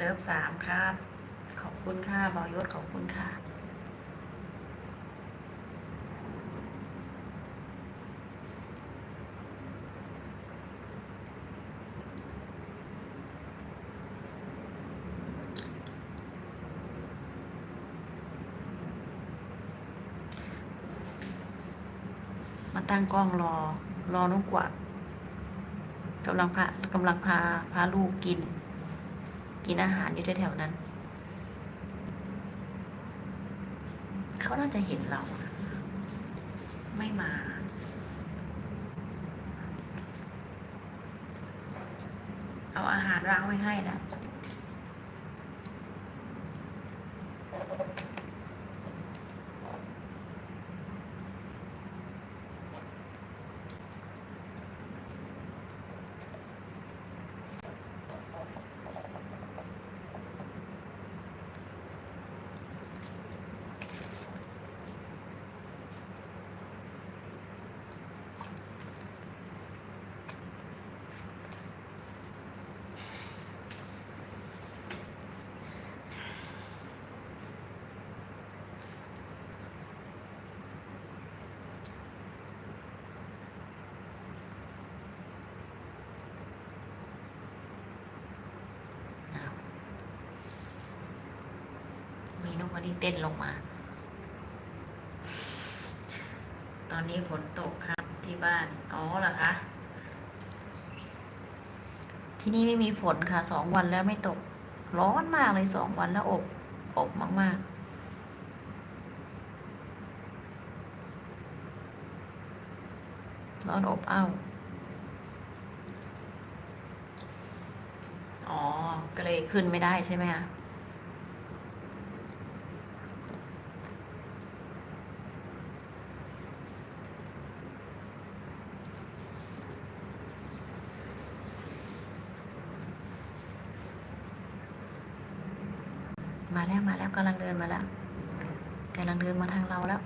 เลิฟสามครับ ขอบคุณค่ะบอยศขอบคุณค่ะมาตั้งกล้องรอ รอนุกกวักกำลังพากำลังพาพาลูกกิน กินอาหารอยู่แถวๆนั้น เขาน่าจะเห็นเรา ไม่มา เอาอาหารวางไว้ให้นะ นกอันนี้เต้นลงมา ตอนนี้ฝนตกครับที่บ้าน อ๋อเหรอคะ ที่นี่ไม่มีฝนค่ะสองวันแล้วไม่ตก ร้อนมากเลยสองวันแล้วอบอบมาก ๆร้อนอบอ้าว อ๋อ ก็เลยขึ้นไม่ได้ใช่ไหมคะ มาแล้วมาแล้วกำลังเดินมาแล้วกำลังเดินมาทางเราแล้ว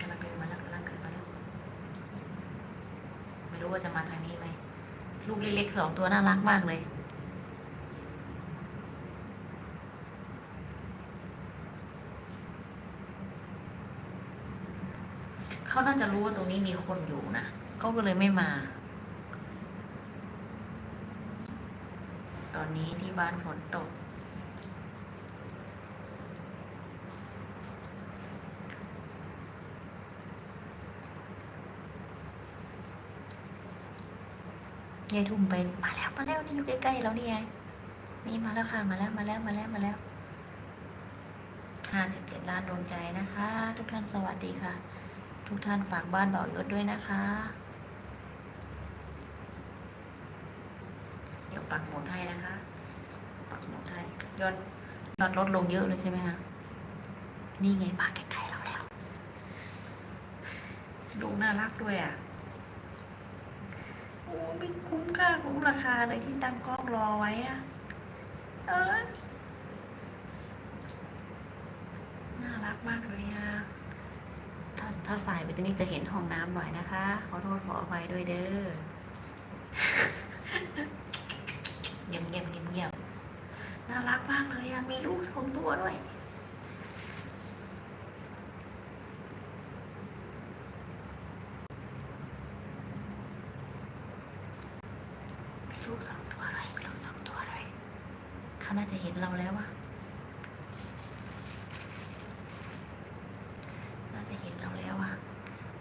กำลังเดินมาแล้วกำลังเดินมาแล้ว ไม่รู้ว่าจะมาทางนี้ไหม ลูกเล็กๆสองตัวน่ารักมากเลย เขาน่าจะรู้ว่าตรงนี้มีคนอยู่นะเขาก็เลยไม่มา ตอนนี้ที่บ้านฝนตก ยายทุ่มไปมาแล้วมาแล้วนี่อยู่ใกล้ๆแล้วนี่ไงนี่มาแล้วค่ะมาแล้วมาแล้วมาแล้วมาแล้วห้าสิบเจ็ดล้านดวงใจนะคะ ทุกท่านสวัสดีค่ะ ทุกท่านฝากบ้านเบายศด้วยนะคะ เดี๋ยวปักหมุดให้นะคะ ปักหมุดให้ยอดยอดลดลงเยอะเลยใช่ไหมคะ นี่ไงมาใกล้ๆเราแล้วดูน่ารักด้วยอะโอ้ไม่คุ้มค่าคุ้มราคาเลยที่ตั้งกล้องรอไว้อะ เออน่ารักมากเลยอะ ถ้าสายไปตรงนี้จะเห็นห้องน้ำหน่อยนะคะ ขอโทษขออภัยด้วยเด้อเงียบเงียบเงียบเงียบน่ารักมากเลยอะมีลูกสองตัวด้วย มีลูกสองตัวเลยมีลูกสองตัวเลยเขาน่าจะเห็นเราแล้วอะ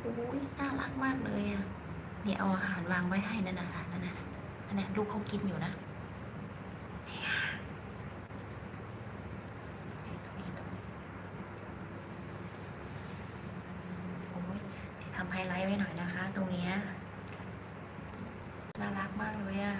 อ้ยน่ารักมากเลยอะเนี่ยเอาอาหารวางไว้ให้นั่นนะคะนั่นนะนั่นนะลูกเขากินอยู่นะทำไฮไลท์ไว้หน่อยนะคะ ตรงนี้น่ารักมากเลยอะ